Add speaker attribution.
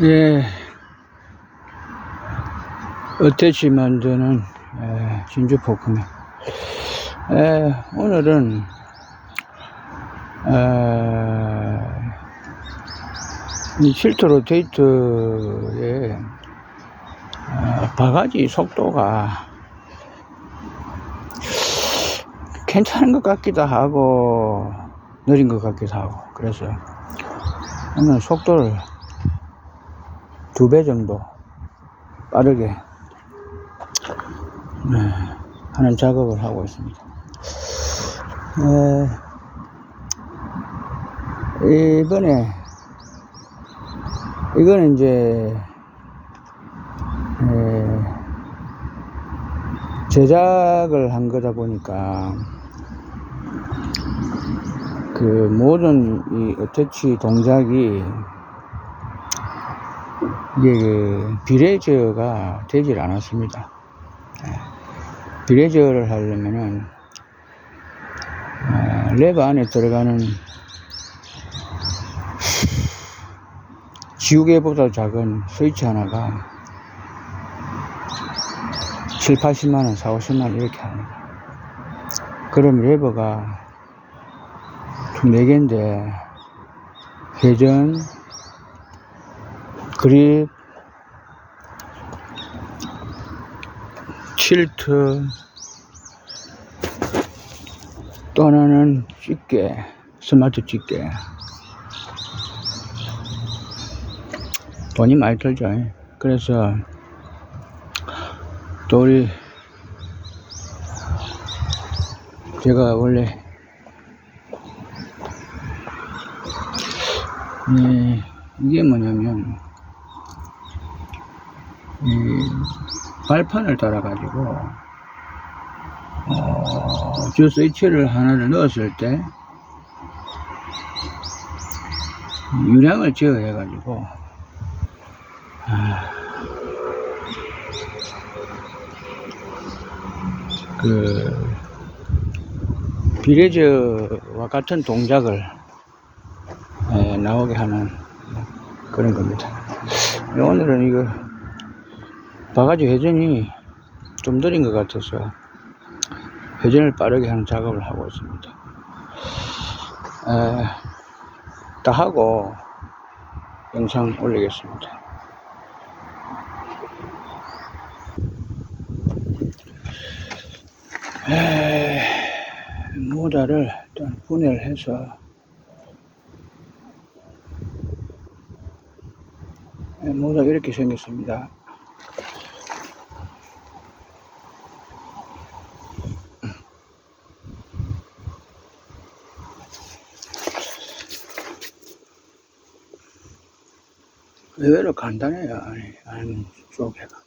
Speaker 1: 예. 어태치 만드는 예, 진주 포크맨. 예, 오늘은 에, 이 실트 로테이트의 어, 바가지 속도가 괜찮은 것 같기도 하고 느린 것 같기도 하고 그래서 오늘 속도를 두 배 정도 빠르게 네, 하는 작업을 하고 있습니다. 에, 이번에 이거는 이제 에, 제작을 한 거다 보니까 그 모든 이 어태치 동작이 이게 그 비례제어가 되질 않았습니다. 예. 비례제어를 하려면은 어, 레버 안에 들어가는 지우개보다 작은 스위치 하나가 7, 80만원, 4, 50만원 이렇게 합니다. 그럼 레버가 총 4개인데 회전, 그립, 칠트, 또 하나는 집게, 스마트 집게. 돈이 많이 들죠. 그래서 또 우리 제가 원래 이, 이게 뭐냐면 이 발판을 따라 가지고 어, 주 스위치를 하나를 넣었을 때 유량을 제어해 가지고 그 비례저와 같은 동작을 에, 나오게 하는 그런 겁니다. 오늘은 이거 바가지 회전이 좀 느린 것 같아서 회전을 빠르게 하는 작업을 하고 있습니다. 에, 다 하고 영상 올리겠습니다. 에, 모자를 일단 분해를 해서 에, 모자가 이렇게 생겼습니다. 의외로 간단해요. 아니, 안쪽에가.